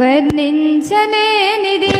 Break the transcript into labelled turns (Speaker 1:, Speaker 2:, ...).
Speaker 1: వర్ణించలేనిది.